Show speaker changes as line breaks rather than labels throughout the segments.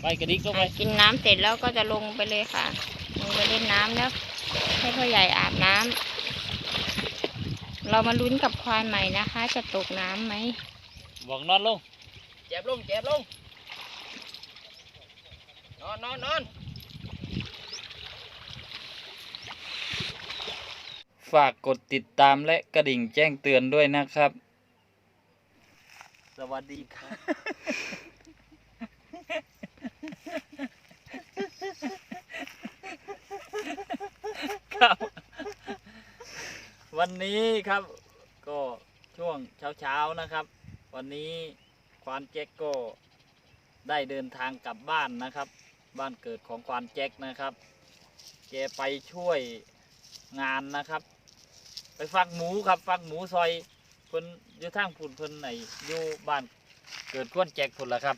ไปกระดิกลงไป
กินน้ำเสร็จแล้วก็จะลงไปเลยค่ะ ลงไปเล่นน้ำแล้วให้พ่อใหญ่อาบน้ำเรามาลุ้นกับควานใหม่นะคะ จะตกน้ำไหม
บอกนอนลง
เจ็บลงเจ็บลง นอนนอนนอน
ฝากกดติดตามและกระดิ่งแจ้งเตือนด้วยนะครับ สวัสดีครับครับ วันนี้ครับก็ช่วงเช้าๆนะครับ วันนี้ควานแจ็คก็ได้เดินทางกลับบ้านนะครับ บ้านเกิดของควานแจ็คนะครับแกไปช่วยงานนะครับ ไปฟักหมูครับฟักหมูซอยเพิ่นอยู่ทางพุ่นเพิ่นไหนอยู่บ้านเกิดควานแจ็คพุ่นละครับ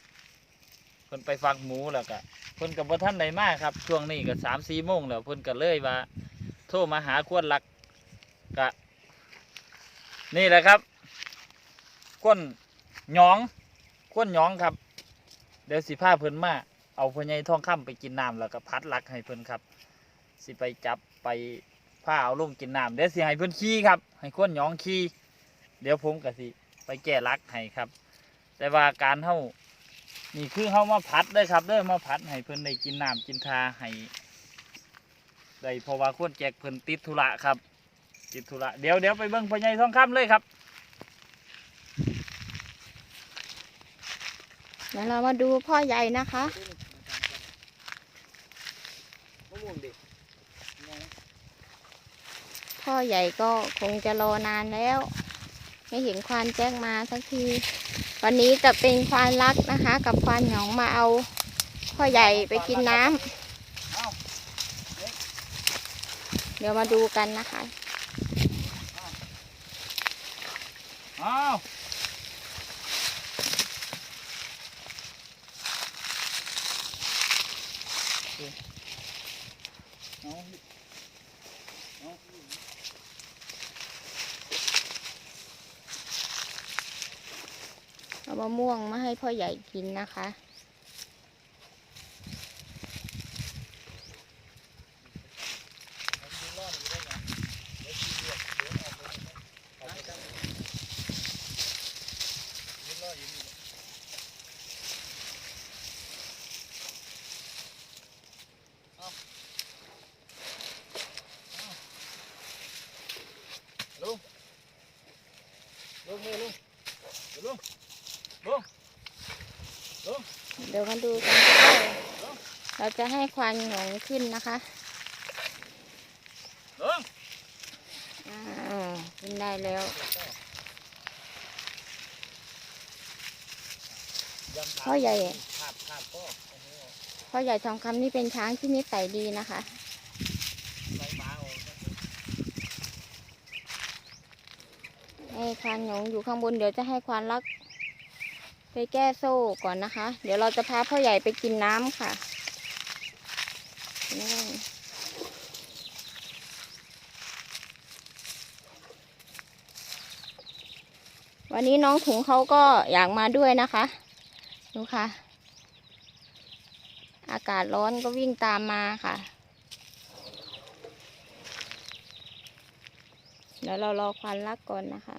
เพิ่นไปฟักหมูแล้วก็เพิ่นกับบ่ท่านใดมากครับ ช่วงนี้ก็สามสี่โมงแล้วเพิ่นก็เลยว่าโทรมาหาควานหลัก กะนี่แหละครับควนหยองควนหยองครับ เดี๋ยวสิพาเพิ่นมาเอาพ่อใหญ่ทองคำไปกินน้ำแล้วก็พัดลักให้เพิ่นครับ สิไปจับไปพาเอาลงกินน้ำเดี๋ยวสิให้เพิ่นขี่ครับ ให้ควนหยองขี่เดี๋ยวผมก็สิไปแก้ลักให้ครับ แต่ว่าการเฮานี่คือเฮามาพัดเด้ครับเด้อมาพัดให้เพิ่นได้กินน้ำกินทาให้ได้เพราะว่าคนแจกเพิ่นติดธุระครับ ติดธุระเดี๋ยวเดี๋ยวไปเบิ่งพ่อใหญ่ทองคำเลยครับ
เดี๋ยวเรามาดูพ่อใหญ่นะคะพ่อใหญ่ก็คงจะรอนานแล้ว ไม่เห็นควานแจ้งมาสักที วันนี้จะเป็นควานรักนะคะ กับควานหยองมาเอา พ่อใหญ่ไปกินน้ำ
เดี๋
ยวมาดูกันนะคะ
อ้าวเอาเอา
เอามะม่วงมาให้พ่อใหญ่กินนะคะ
ลุงลุงมือลุงลุง
เดี๋ยวมาดูกันค่ะเราจะให้ควานหยองขึ้นนะคะ
ลุง
อ่าขึ้นได้แล้ว
ยังถาม
พ่อใหญ่
ขาดขาดก็
พ่อใหญ่ทองคำนี่เป็นช้างที่นิสัยดีนะคะ
ใส่หมาออกครับ
ให้ควานหยองอยู่ข้างบนเดี๋ยวจะให้ควานรัก ไปแก้โซ่ก่อนนะคะ เดี๋ยวเราจะพาพ่อใหญ่ไปกินน้ำค่ะวันนี้น้องถุงเขาก็อยากมาด้วยนะคะดูค่ะ อากาศร้อนก็วิ่งตามมาค่ะ เดี๋ยวเรารอควันรักก่อนนะคะ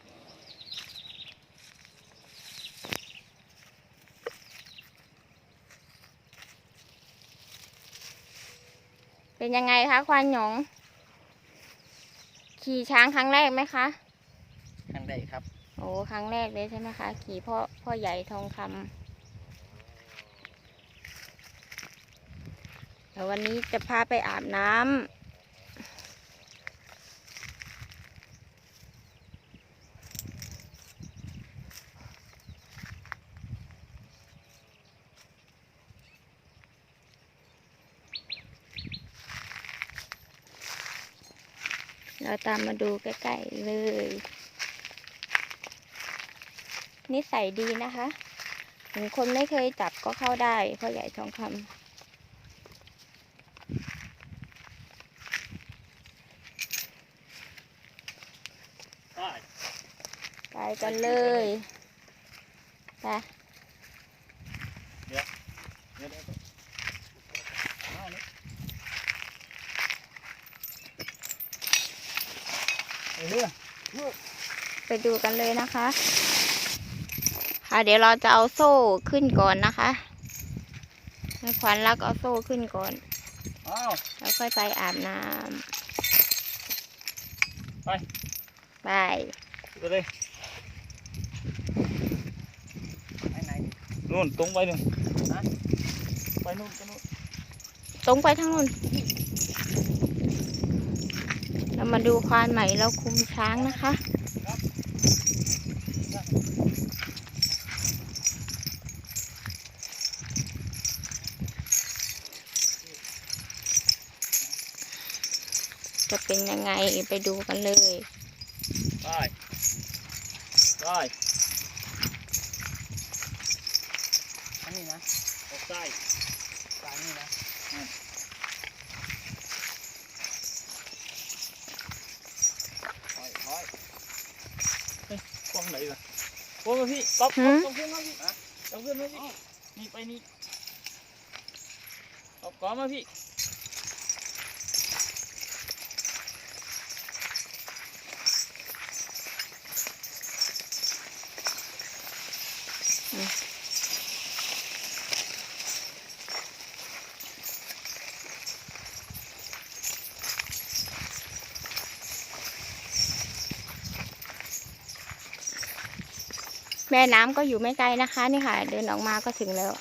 เป็นยังไงคะควานหยอง ขี่ช้างครั้งแรกไหมคะ
ทางใดครับ
โอ้ครั้งแรกเลยใช่ไหมคะ ขี่พ่อพ่อใหญ่ทองคำเดี๋ยววันนี้จะพาไปอาบน้ำ เราตามมาดูใกล้ๆเลย นิสัยดีนะคะถึงคนไม่เคยจับก็เข้าได้พ่อใหญ่ทองคำ
ไป
กันเลยไป
เดี๋ยวเดี๋ยว
เรือ
ไปดูกันเลยนะคะ ค่ะเดี๋ยวเราจะเอาโซ่ขึ้นก่อนนะคะให้ขวัญรักเอาโซ่ขึ้นก่อน
อ้าว
แล้วค่อยไปอาบน้
ไปำ
ไป
ไปเลย
ไปไหน
นู่นตรงไปหนึ่ง
ฮะ
ไปนู่นไปนู่น
ตรงไปทางนู้น เรามาดูควานใหม่เราคุมช้างนะคะ จะเป็นยังไงไปดูกันเลย
ไปไป
อันนี้นะ
ออกซ้าย
ปลานี่นะ
ถอยถอยเฮ้ยกล้องไหนล่ะ กล้องมาพี่ป๊อป
หื
ป๊อ
ม
ปต้องขึ้นมาพี่ต้องขึ้นมาพี่นี่ไปนี่ป๊อปก้อนมาพี่
แม่น้ำก็อยู่ไม่ไกลนะคะ นี่ค่ะ เดินออกมาก็ถึงแล้ว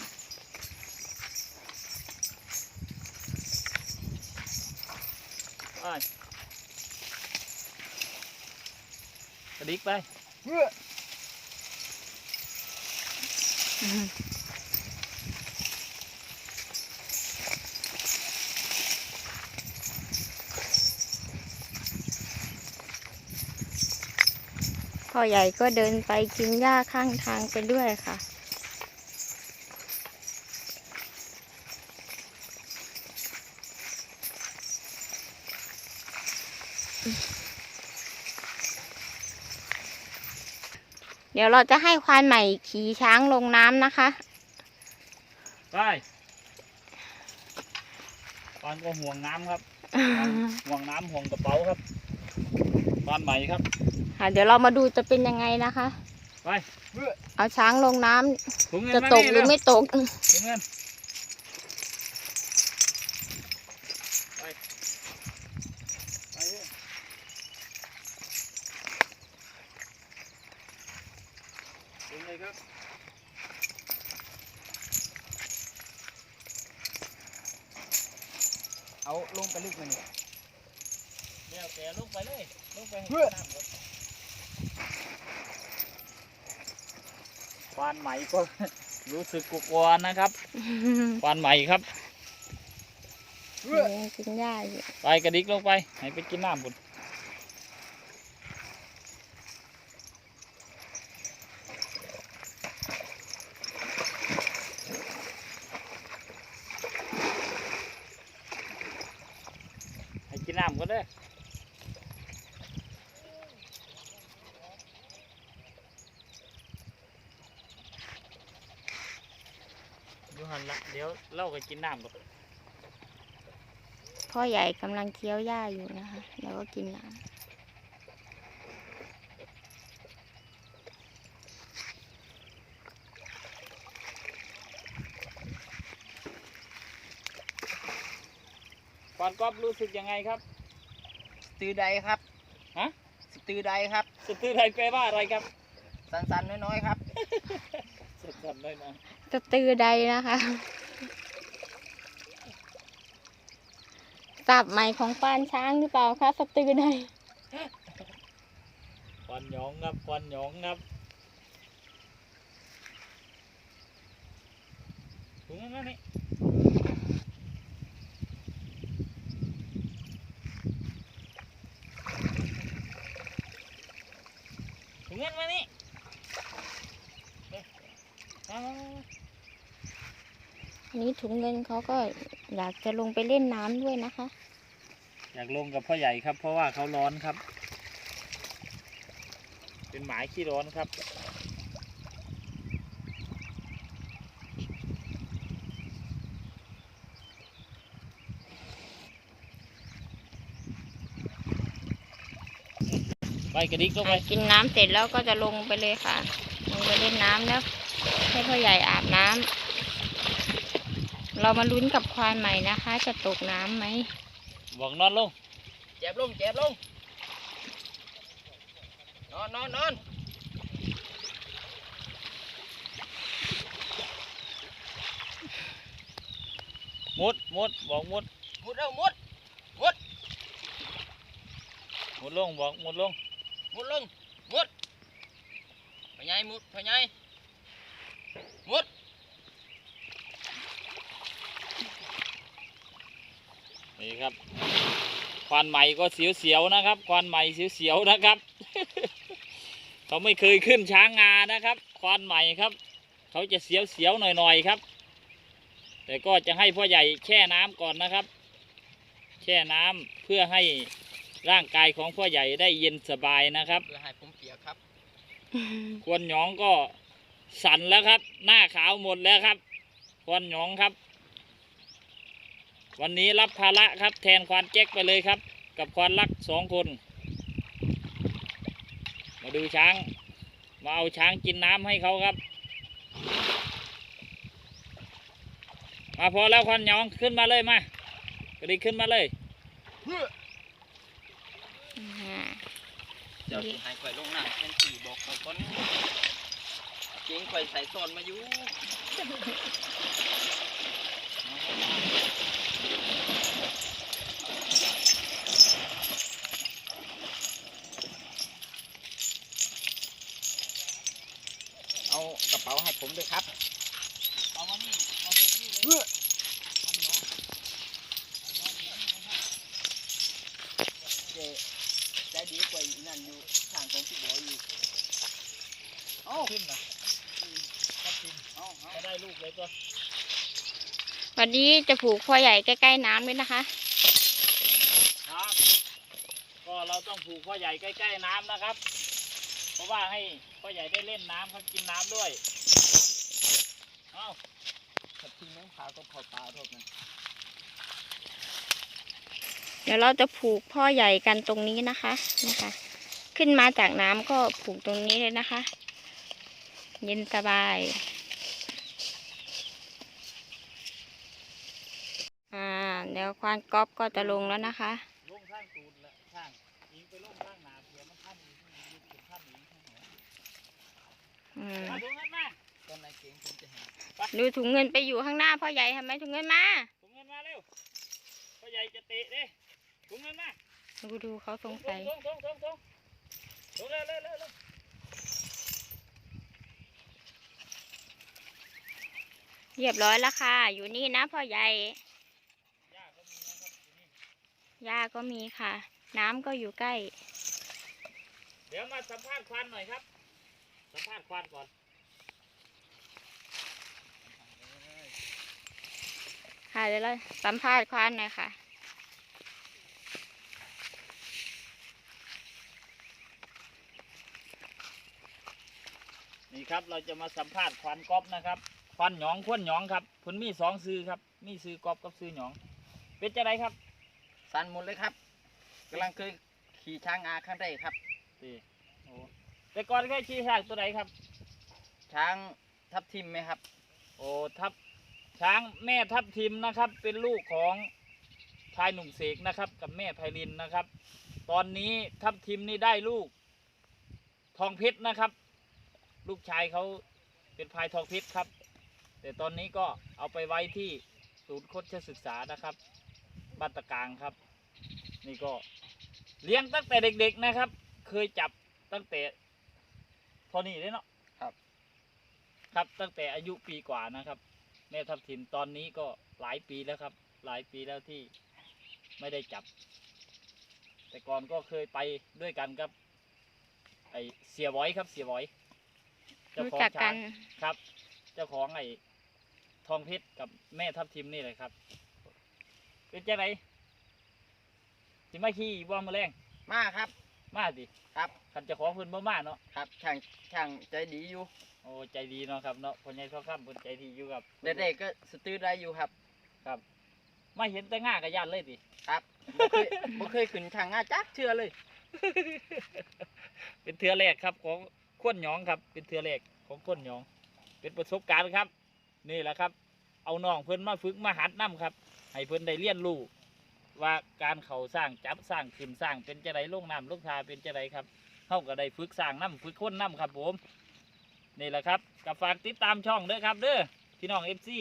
ไปกระดิกไป
เรือ
พ่อใหญ่ก็เดินไปกินหญ้าข้างทางไปด้วยค่ะ เดี๋ยวเราจะให้ควานใหม่ขี่ช้างลงน้ำนะคะ
ไปปานก็ห่วงน้ำครับ ห่วงน้ำห่วงกระเป๋าครับปานใหม่ครับ
ค่ะ เดี๋ยวเรามาดูจะเป็นยังไงนะคะ
ไป
เอาช้างลงน้ำ
ถุงเงิน
จะ
มา
ตก
นี่
หรือ
เร็ว
ไม่ตก
ถุงเงินไปไปเลยถุงเลยครับ
เอาลงไปลึกมาเนี่ย
เดี๋ยวแกลงไปเลย ลงไปให้
เพื่อ
น้ำก่อน ควานใหม่ก็รู้สึกกลัวๆนะครับ ควานใหม่ครับ
เรือ
ยังกินหญ้าอยู่
ไปกระดิกลงไปให้ไปกินน้ำบุญให้กินน้ำก็ได้ออยู่หันละ เดี๋ยวเล่าไปกินน้ำก่อน
พ่อใหญ่กำลังเคี้ยวหญ้าอยู่นะคะ แล้วก็กินน้
ก่อนก๊อฟรู้สึกยังไงครับ
สตือใดครับ
ฮะ
สตือใดครับ
สตือไทยแปลว่าอะไรครับ
สันๆน้อยๆครับ
สันๆเลยนะำ
สะตือใดนะคะ สับใหม่ของปานช้างหรือเปล่าคะสะตือใด
ควันหยองครับควันหยองครับถุงนั้นนี่ถุงเงินมานี่เอ๊ะมามามามา
อันนี้ถุงเงินเขาก็ อยากจะลงไปเล่นน้ำด้วยนะคะ
อยากลงกับพ่อใหญ่ครับ เพราะว่าเขาร้อนครับ เป็นหมายขี้ร้อนครับไปกระดิกลงไป
กินน้ำเสร็จแล้วก็จะลงไปเลยค่ะ ลงไปเล่นน้ำแล้วให้พ่อใหญ่อาบน้ำ เรามาลุ้นกับควานใหม่นะคะ จะตกน้ำไหม
บอกนอนลง
เจ็บลงเจ็บลง นอนนอนนอน
มุดมุดบอกมุด
มุดเร็วมุดมุด
มุดลงบอกมุดลง
มุดลงมุดพยายมุดพยายมุด
นี่ครับ ควานใหม่ก็เสียวๆนะครับ ควานใหม่เสียวๆนะครับ เขาไม่เคยขึ้นช้างงานะครับ ควานใหม่ครับ เขาจะเสียวๆหน่อยๆครับ แต่ก็จะให้พ่อใหญ่แช่น้ำก่อนนะครับ แช่น้ำเพื่อให้ร่างกายของพ่อใหญ่ได้เย็นสบายนะครับ
เพื่อให้ผมเปียกครับ
ควนหยองก็สั่นแล้วครับ หน้าขาวหมดแล้วครับควนหยองครับ วันนี้รับภาระครับแทนควานแจ็คไปเลยครับ กับควานลักสองคน มาดูช้าง มาเอาช้างกินน้ำให้เขาครับ มาพอแล้วควันหยองขึ้นมาเลยมากระดิกขึ้นมาเลย
เจ้าสิให้ข่ลงหน้ำเป็นสี่บอกข่อยก่อนเก่งไข่อยใส่ซอนมาอยู่ เอากระเป๋าให้ ผมด้วยครับ
เอามานี่เอาไปนี่เลย
เจได้ดีกว่าอีนั่นอยู่ข้างของพี่บอยอยู่เอ้า
ขึ้นนะรับขึ้น
เอ้าเอา
ได้ลูกเลยก็
วันนี้จะผูกพ่อใหญ่ใกล้ๆน้ำด้วยนะคะ
ครับ ก็เราต้องผูกพ่อใหญ่ใกล้ๆน้ำนะครับ เพราะว่าให้พ่อใหญ่ได้เล่นน้ำเขากินน้ำด้วย เอ้า
ขับทิ้งน้ำขาวก็พอปลาทบมัน
เดี๋ยวเราจะผูกพ่อใหญ่กันตรงนี้นะคะนะคะ ขึ้นมาจากน้ำก็ผูกตรงนี้เลยนะคะ เย็นสบายอ่าเดี๋ยวควานก๊อฟก็จะลงแล้วนะคะ
ลงข้างตูนละข้างยิงไปลงข้างหนาเผื่อมันท่านอยู่ที่นี่ถึงท่านอีกข้างหน
อืม
มาถุงเงินมา
ต อนไหนเก่งผมจะเห็น
ดูถุงเงินไปอยู่ข้างหน้าพ่อใหญ่ทำไมถุงเงินมา
ถุงเงินมาเร็วพ่อใหญ่จะเตะเด้ถุงเงินมา
ดูดูเขาสง
ถุ
สัย
ถุงถุงถุงถุงถุงเร็วเร็วเร็วเร็ว
เรียบร้อยแล้วค่ะ อยู่นี่นะพ่อใหญ่
ย่าก็มีนะครับอยู่นี่
หญ้าก็มีค่ะ น้ำก็อยู่ใกล้
เดี๋ยวมาสัมภาษณ์ควานหน่อยครับ สัมภาษณ์ควานก่อน
ค่ะเดี๋ยวเราสัมภาษณ์ควานหน่อยค่ะ
นี่ครับเราจะมาสัมภาษณ์ควานก๊อฟนะครับ ควานหยองควนหยองครับเพิ่นมีสองซื้อครับ มีซื้อก๊อฟกับซื้อหยอง เป็นจะไรครับ
สั่นหมดเลยครับกำลังเคยขี่ช้างอาครั้งแรกครับ
ตีโอ้แต่ก่อนเคยขี่ช้างตัวไหนครับ
ช้างทับทิมไหมครับ
โอ้ทับ ช้างแม่ทับทิมนะครับ เป็นลูกของชายหนุ่มเสกนะครับ กับแม่ไพลินนะครับ ตอนนี้ทับทิมนี่ได้ลูก ทองเพชรนะครับ ลูกชายเขาเป็นพายทองเพชรครับ แต่ตอนนี้ก็เอาไปไว้ที่ศูนย์โคชศึกษานะครับบ้านตะกลางครับ นี่ก็เลี้ยงตั้งแต่เด็ก ๆนะครับ เคยจับตั้งแต่พอนี่เลยเนาะ
ครับ
ครับตั้งแต่อายุปีกว่านะครับ แม่ทับทิมตอนนี้ก็หลายปีแล้วครับ หลายปีแล้วที่ไม่ได้จับ แต่ก่อนก็เคยไปด้วยกันครับ ไอเสียบอยครับเสียบอยเจ้า
รู้
ของ
จักกั
ช้านงครับ เจ้าของไอ้ทองเพชรกับแม่ทับทิมนี่เลยครับเป็นจังไรสิมาขี่บ่มาแรง
มาครับ
มาดิ
ครับ
คันเจะขอเพิ่นบ่มาเนาะ
ครับช่างช่างใจดีอยู่
โอ้ใจดีเนาะครับเนาะคนใหญ่ทองคำเพิ่นใจดีอยู่ครับ
เด็กๆก็สตื้อได้อยู่ครับ
ครับ มาเห็นแต่ง่ากระยานเลยดิ
ครับบ่เคยบ่เคยขึ้นทางงาจักเชื่อเลย
เป็นเทือแรกครับของข้วนหยองครับ เป็นเทือแรกของข้วนหยอง เป็นประสบการณ์ครับ นี่แหละครับ เอาน้องเพิ่นมาฝึกมาหัดน้ำครับ ให้เพิ่นได้เรียนรู้ ว่าการเขาสร้างจับสร้างขึ้นสร้างเป็นจะไรลงน้ำลงทาเป็นจะไรครับเขาก็ได้ฝึกสร้างน้ำฝึกค้นน้ำครับผมนี่แหละครับกับฝากติดตามช่องเด้อครับเด้อพี่น้องเอฟซี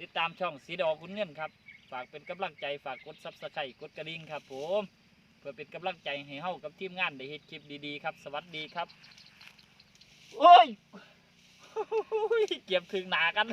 ติดตามช่องสีดอคุณเงินครับ ฝากเป็นกำลังใจฝากกดซับสไครต์กดกระดิ่งครับผมเพื่อเป็นกำลังใจให้เฮากับทีมงานได้เฮ็ดคลิปดีๆครับ สวัสดีครับโอ้ยเก็บถึงหนากัน